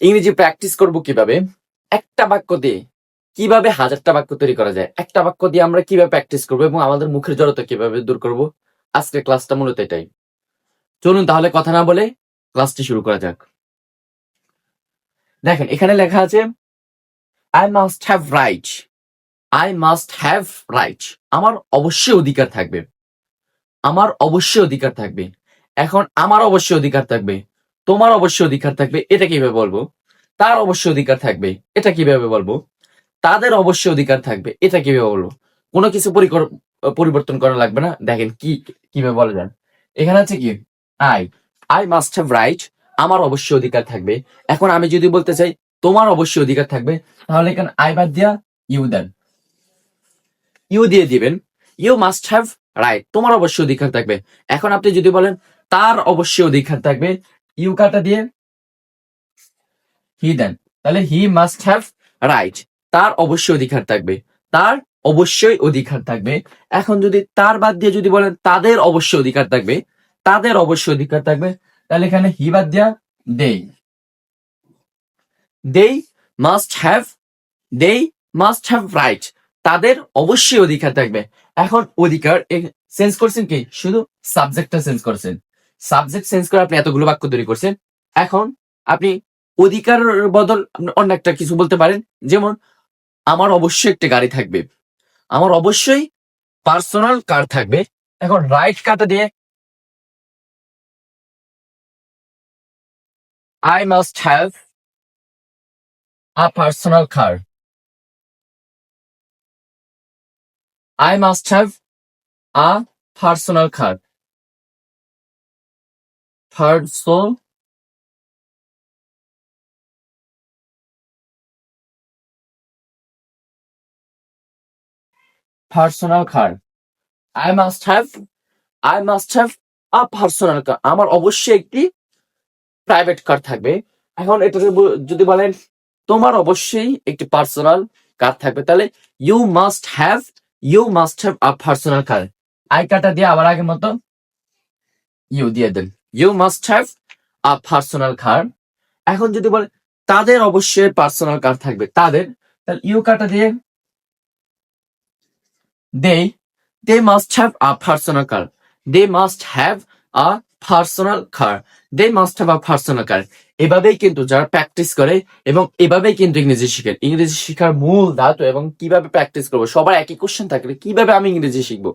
ইংরেজি প্র্যাকটিস করব কীভাবে? একটা বাক্য দিয়ে কীভাবে হাজারটা বাক্য তৈরি করা যায়? একটা বাক্য দিয়ে আমরা কীভাবে প্র্যাকটিস করব এবং আমাদের মুখের জড়তা কীভাবে দূর করব? আজকের ক্লাসটা মূলত এটাই। চলুন তাহলে কথা না বলে ক্লাসটি শুরু করা যাক। দেখেন, এখানে লেখা আছে I must have right I must have right আমার অবশ্যই অধিকার থাকবে। আমার অবশ্যই অধিকার থাকবে। এখন আমার অবশ্যই অধিকার থাকবে। তোমার অবশ্যই অধিকার থাকবে, এটা কীভাবে বলব? তার অবশ্যই অধিকার থাকবে, এটা কীভাবে বলব? তাদের অবশ্যই অধিকার থাকবে, এটা কীভাবে বলব? কোনো কিছু পরিবর্তন করা লাগবে না। দেখেন কি, কীভাবে বলা যায়। এখানে আছে কি? I I must have right আমার অবশ্যই অধিকার থাকবে। এখন আমি যদি বলতে চাই, তোমার অবশ্যই অধিকার থাকবে, তাহলে এখানে আই বাদ দিয়া ইউ দেন। ইউ দিয়ে দিবেন। ইউ মাস্ট হ্যাভ রাইট তোমার অবশ্যই অধিকার থাকবে। এখন আপনি যদি বলেন, তার অবশ্যই অধিকার থাকবে ইউ কাটা দিয়ে হি দেন তাহলে হি মাস্ট হ্যাভ রাইট তার অবশ্যই অধিকার থাকবে। তার অবশ্যই অধিকার থাকবে। এখন যদি তার বাদ দিয়ে যদি বলেন তাদের অবশ্যই অধিকার থাকবে, তাদের অবশ্যই অধিকার থাকবে, তাহলে এখানে হি বাদ দিয়া they they must have they must have right তাদের অবশ্যই অধিকার থাকবে। এখন অধিকার চেঞ্জ করছেন কি? শুধু সাবজেক্টটা চেঞ্জ করছেন। সাবজেক্ট চেঞ্জ করে আপনি এতগুলো বাক্য তৈরি করছেন। এখন আপনি অধিকার বদল অন্য একটা কিছু বলতে পারেন। যেমন, আমার অবশ্যই একটা গাড়ি থাকবে। আমার অবশ্যই পার্সোনাল কার থাকবে। এখন রাইট কাটা দিয়ে I must have a personal car I must must a personal personal car. Personal personal car. I must have, I must have a personal car. আমার অবশ্যই একটি প্রাইভেট কার থাকবে এখন এটাকে ব- যদি বলেন, তোমার অবশ্যই একটি পার্সোনাল কার থাকবে তাহলে you must have you must have a personal car I কাটা দিয়ে আবার আগের মতো ইউ দিয়ে দেন you must have a personal car এখন যদি বলে, তাদের অবশ্যই পার্সোনাল কার থাকবে। তাদের, তাহলে ইউ কাটা দিয়ে they they must have a personal car they must have a personal car they must have a personal car এভাবেই কিন্তু যারা প্র্যাকটিস করে এবং এভাবেই কিন্তু ইংরেজি শিখেন। ইংরেজি শেখার মূল ধাতু এবং কীভাবে প্র্যাকটিস করব, সবার একই কোশ্চেন থাকলে কীভাবে আমি ইংরেজি শিখব?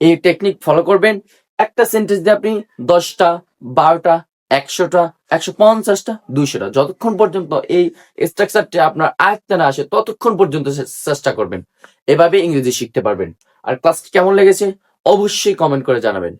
এই টেকনিক ফলো করবেন। একটা সেন্টেন্স দিয়ে আপনি দশটা, বারোটা, একশোটা, একশো পঞ্চাশটা, দুইশোটা, যতক্ষণ পর্যন্ত এই স্ট্রাকচারটি আপনার আয়ত্তে না আসে, ততক্ষণ পর্যন্ত চেষ্টা করবেন। এভাবে ইংরেজি শিখতে পারবেন। আর ক্লাসটি কেমন লেগেছে? অবশ্যই কমেন্ট করে জানাবেন।